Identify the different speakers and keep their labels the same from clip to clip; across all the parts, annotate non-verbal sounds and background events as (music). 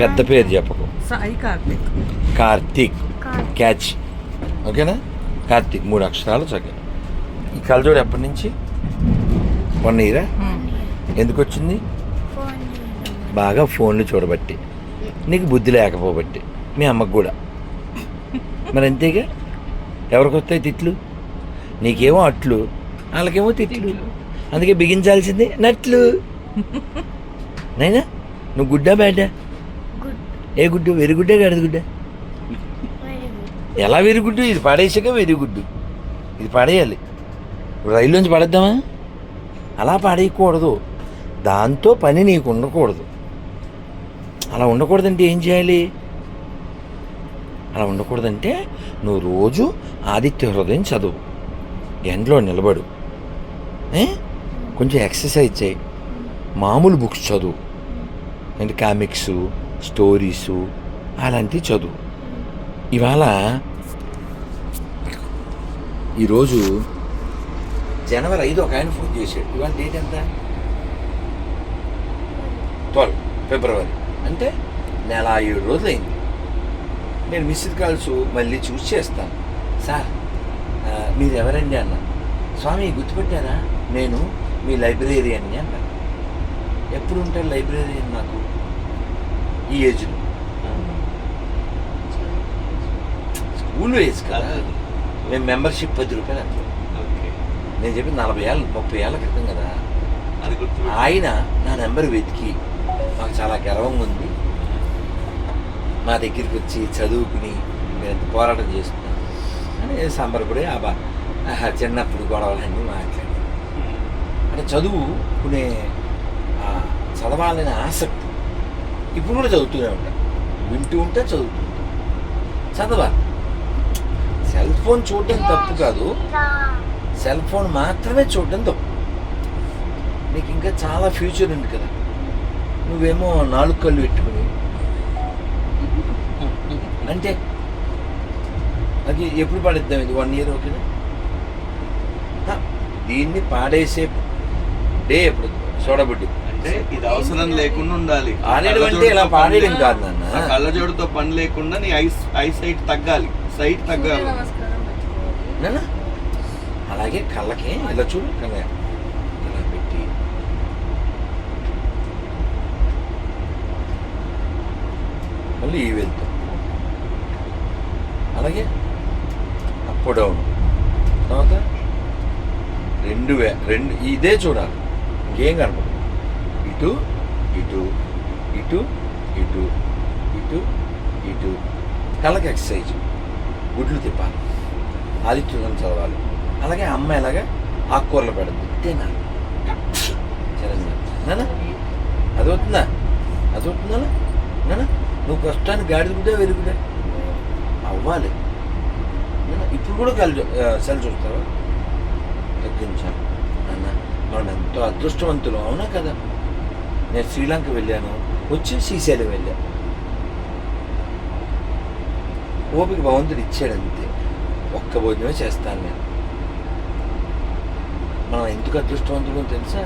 Speaker 1: పెద్ద పేరు చెప్పకు.
Speaker 2: సాయి కార్తిక్.
Speaker 1: కార్తీక్. క్యాచ్ ఓకేనా? కార్తీక్ మూడు అక్షరాలు చక్కగా. ఈ కలజోడు ఎప్పటి నుంచి? వన్ ఇయరా ఎందుకు వచ్చింది? బాగా ఫోన్లు చూడబట్టి. నీకు బుద్ధి లేకపోబట్టి. మీ అమ్మకు కూడా. మరి అంతేగా? ఎవరికి వస్తాయి తిట్లు? నీకేమో అట్లు. వాళ్ళకేమో తిట్లు. అందుకే బిగించాల్సిందే నట్లు. (laughs) నైనా? నువ్వు గుడ్డా బ్యాడా ఏ గుడ్డు? వెరుగుడ్డే గుడ్డే ఎలా వెరుగుడ్డు ఇది పడేసాక వెరుగుడ్డు ఇది పడేయాలి. ఇప్పుడు రైల్లోంచి పడేద్దామా? అలా పడేయకూడదు. దాంతో పని నీకు ఉండకూడదు. అలా ఉండకూడదంటే ఏం చేయాలి? అలా ఉండకూడదంటే నువ్వు రోజు ఆదిత్య హృదయం చదువు. ఎండలో నిలబడు. కొంచెం ఎక్సర్సైజ్ చేయి. మామూలు బుక్స్ చదువు. అంటే కామిక్స్ స్టోరీసు అలాంటివి చదువు. ఇవాళ ఈరోజు జనవరి ఐదు ఒక ఆయన ఫోన్ చేశాడు. ఇవాళ డేట్ ఎంత? Twelve February. అంటే నెల ఏడు రోజులు అయింది నేను మిస్డ్ కాల్స్ మళ్ళీ చూసి చేస్తాను. సార్ మీరు ఎవరండి అన్న? స్వామి గుర్తుపెట్టారా? నేను మీ లైబ్రరీ అని అన్నాను ఎప్పుడు ఉంటారు లైబ్రేరియన్ నాకు? ఈ ఏజ్లో స్కూల్ ఏజ్ కదా మేము మెంబర్షిప్ పది రూపాయలు అంతే. నేను చెప్పి నలభై ఏళ్ళ ముప్పై ఏళ్ళ క్రితం కదా.
Speaker 3: అది గుర్తు
Speaker 1: ఆయన నా నెంబర్ వెతికి. మాకు చాలా గర్వంగా ఉంది. మా దగ్గరికి వచ్చి చదువుకుని ఎంత పోరాటం చేస్తున్నారు అని సంబరపడి ఆ బా చిన్నప్పుడు గొడవలన్నీ మాట్లాడి అంటే చదువుకునే చదవాలనే ఆసక్తి ఇప్పుడు కూడా చదువుతూనే ఉంటా. వింటూ ఉంటే చదువుతూ చదవా? చదవాలి సెల్ ఫోన్ చూడడం తప్పు కాదు. సెల్ ఫోన్ మాత్రమే చూడడం తప్పు. నీకు ఇంకా చాలా ఫ్యూచర్ ఉంది కదా. నువ్వేమో నాలుగు కళ్ళు పెట్టుకుని. అంటే అది ఎప్పుడు పడిద్దాం ఇది? వన్ ఇయర్ ఓకేనా హ, దీన్ని పాడేసే డే ఎప్పుడు? చూడబుడ్డి
Speaker 3: అంటే ఇది అవసరం లేకుండా ఉండాలి. కళ్ళజోడుతో పని- లేకుండా నీ ఐ ఐ సైట్ తగ్గాలి. సైట్ తగ్గాలి.
Speaker 1: అలాగే కళ్ళకి ఇలా చూడు కళ్ళ. ఇలా పెట్టి. మళ్ళీ ఈ వెళ్తాం. అలాగే. Up down. తర్వాత రెండు వే రెండు ఇదే చూడాలి. ఇంకేం కనపడదు. ఇటు ఇటు ఇటు ఇటు ఇటు ఇటు. కళ్ళకి ఎక్సర్సైజ్ గుడ్లు తిప్పాలి. ఆదిత్యం చదవాలి. అలాగే అమ్మ ఎలాగా? ఆకుకూరలు పెడద్దు తినాలి. చిరంజీవి అది అవుతుందా అది అవుతుందా నాన్న నువ్వు ప్రస్తుతానికి గాడిద గుడ్డా వెరుగుడా అవ్వాలి. ఇప్పుడు కూడా కలు సెల్ చూస్తావా? తగ్గించాను నాన్న మనం ఎంతో అదృష్టవంతులు. అవునా కదా? నేను శ్రీలంక వెళ్ళాను వచ్చి శ్రీశైలం వెళ్ళాను ఓపిక భగవంతుడు ఇచ్చాడు అంతే. ఒక్క భోజనమే చేస్తాను నేను. మనం ఎందుకు అదృష్టవంతులు తెలుసా?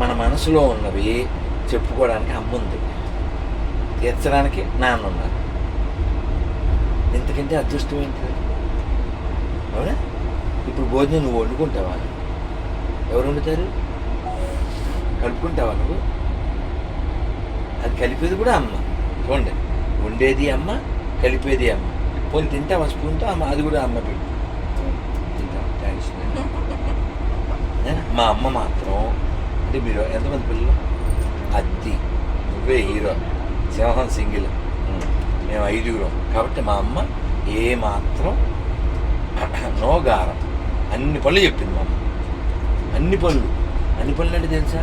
Speaker 1: మన మనసులో ఉన్నవి చెప్పుకోవడానికి అమ్మ ఉంది. తీర్చడానికి నాన్న ఉన్నారు. ఎందుకంటే అదృష్టం ఏంటి? అవునా? ఇప్పుడు భోజనం నువ్వు వండుకుంటావా? ఎవరు వండుతారు? కలుపుకుంటావా నువ్వు? అది కలిపేది కూడా అమ్మ. చూడండి. వండేది అమ్మ కలిపేది అమ్మ. పోనీ తింటావా స్పూన్తో? అమ్మ అది కూడా అమ్మ పెట్టు. తింటావా? థ్యాంక్స్ మా అమ్మ మాత్రం అంటే మీరు ఎంతమంది పిల్లలు? అద్ది నువ్వే హీరో. సింహం సింగిల్. మేము ఐదుగురం. కాబట్టి మా అమ్మ ఏ మాత్రం నోగారం అన్ని పనులు చెప్పింది మా అమ్మ. అన్ని పనులు. అన్ని పనులు అంటే తెలుసా?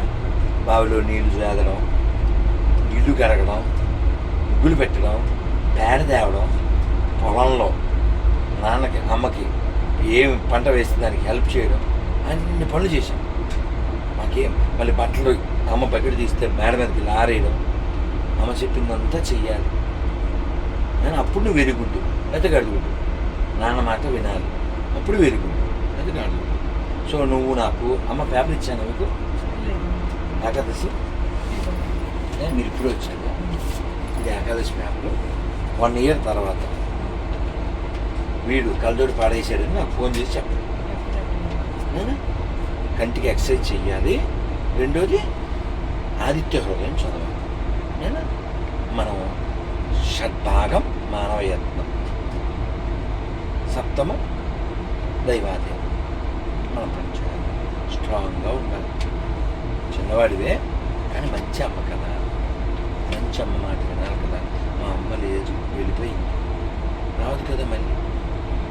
Speaker 1: బావిలో నీళ్ళు చేదడం ఇల్లు కరగడం ముగ్గులు పెట్టడం పేడ తేవడం పొలంలో నాన్నకి అమ్మకి ఏం పంట వేస్తే దానికి హెల్ప్ చేయడం అన్ని పనులు చేశాం. మాకేం మళ్ళీ బట్టలు అమ్మ బకెట్ తీస్తే మేడ మీదకి లారేయడం అమ్మ చెప్పిందంతా చెయ్యాలి. నేను అప్పుడు నువ్వు వెరుగుడ్డు లేకపోతే నాన్న మాట వినాలి అప్పుడు వెరుగుడ్డు లేకపోతే సో నువ్వు నాకు అమ్మ పేపర్ ఇచ్చాను మీకు ఏకాదశి. ఏ? ఇప్పుడు వచ్చారు ఇది ఏకాదశి మ్యాప్లో వన్ ఇయర్ తర్వాత. వీడు కళ్ళజోడు పాడేశాడని నాకు ఫోన్ చేసి చెప్పండి. కంటికి ఎక్సర్సైజ్ చెయ్యాలి. రెండోది ఆదిత్య హృదయం చదవాలి. నేను మనం షడ్భాగం మానవ యత్నం. సప్తమం దైవాదేవం మనం పనిచేయాలి స్ట్రాంగ్గా ఉండాలి. చిన్నవాడివే. కానీ మంచి అమ్మ కదా. మంచి అమ్మ మాట వినాలి కదా. మా అమ్మ లేదు వెళ్ళిపోయింది. రాదు కదా మళ్ళీ.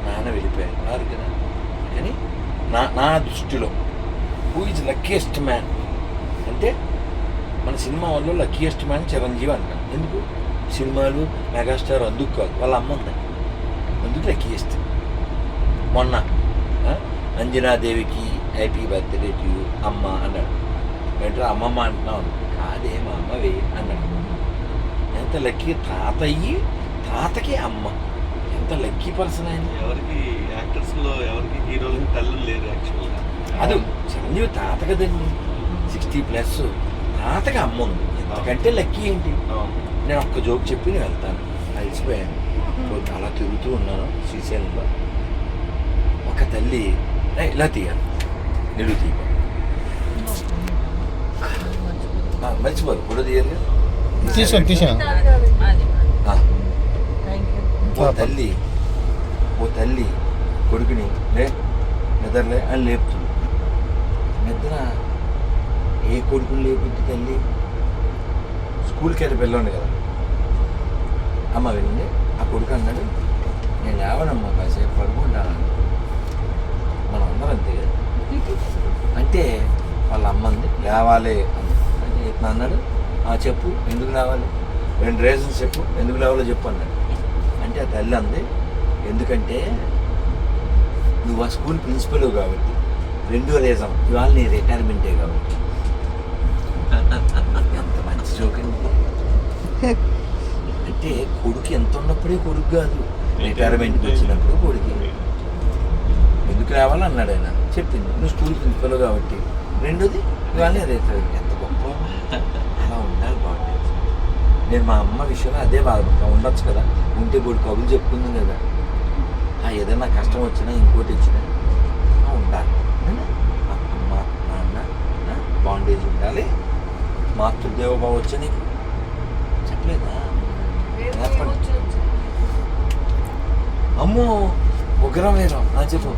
Speaker 1: నాన్న వెళ్ళిపోయారు రాదు కదా. కానీ నా నా దృష్టిలో హూ ఇస్ లక్కీయెస్ట్ మ్యాన్ అంటే మన సినిమా వాళ్ళు లక్కీయెస్ట్ మ్యాన్ చిరంజీవి అంటారు. ఎందుకు? సినిమాలు మెగాస్టార్ అందుకు కాదు. వాళ్ళ అమ్మ ఉంది? అందుకు లక్కీయెస్ట్ మొన్న అంజనాదేవికి హ్యాపీ బర్త్డే టు అమ్మ అన్నాడు. ఏంటో అమ్మమ్మ అంటున్నావు? కాదే మా అమ్మవే అన్నాడు. ఎంత లక్కీ తాతయ్యి? తాతకి అమ్మ. ఎంత లక్కీ పర్సన్ ఆయన.
Speaker 3: ఎవరికి యాక్టర్స్లో ఎవరికి హీరోలకి తల్లి లేరు యాక్చువల్గా.
Speaker 1: అది చిరంజీవి తాత కదండి. Sixty plus. తాతకి అమ్మ ఉంది. ఎంతకంటే లక్కీ ఏంటి? నేను ఒక్క జోక్ చెప్పి నేను వెళ్తాను. అలసిపోయాను. అలా తిరుగుతూ ఉన్నాను శ్రీశైలంలో. ఒక తల్లి "రే, ఇలా తీయాలి. నిలువు తీయ మర్చిపోదు కూడా తీయాలి కదా?
Speaker 4: తీసాను తీసాను
Speaker 1: ఓ తల్లి ఓ తల్లి కొడుకుని లే నిద్రలే అని లేపుతుంది. నిద్ర ఏ కొడుకుని లేపుద్ది తల్లి? స్కూల్కి వెళ్ళి పిల్లండి కదా. అమ్మ వెళ్ళింది. ఆ కొడుకు అన్నాడు నేను లేవనమ్మా కాసేపు పడుకుంటాను. మనం అందరం అంతే కదా. అంటే వాళ్ళ అమ్మంది లేవాలి అంది నా అన్నాడు. "ఆ, చెప్పు ఎందుకు రావాలి? రెండు రీజన్స్ చెప్పు ఎందుకు రావాలో చెప్పు అన్నాడు. అంటే ఆ తల్లి అంది. ఎందుకంటే నువ్వు ఆ స్కూల్ ప్రిన్సిపల్ కాబట్టి రెండో రీజన్ ఇవాళ నీ రిటైర్మెంటే కాబట్టి. ఎంత మంచి జోక్ అండి. అంటే కొడుకు ఎంత ఉన్నప్పుడే కొడుకు కాదు. రిటైర్మెంట్కి వచ్చినప్పుడు కొడుకు. ఎందుకు రావాలన్నాడు ఆయన. చెప్పింది నువ్వు స్కూల్ ప్రిన్సిపల్ కాబట్టి రెండోది ఇవాళ రిటైర్మెంట్ అలా ఉండాలి బాగుంటుంది నేను మా అమ్మ విషయంలో అదే బాధపడతా. ఉండొచ్చు కదా? ఉంటే బోడు కబులు చెప్పుకుందాం కదా? ఆ ఏదైనా కష్టం వచ్చినా ఇంకోటి వచ్చినా ఉండాలి. అమ్మ నాన్న బాండేజ్ ఉండాలి. మాతృదేవభావ వచ్చా నీకు? చెప్పలేదా? అమ్మో ఉగ్రం వేరం ఆ చెప్పు.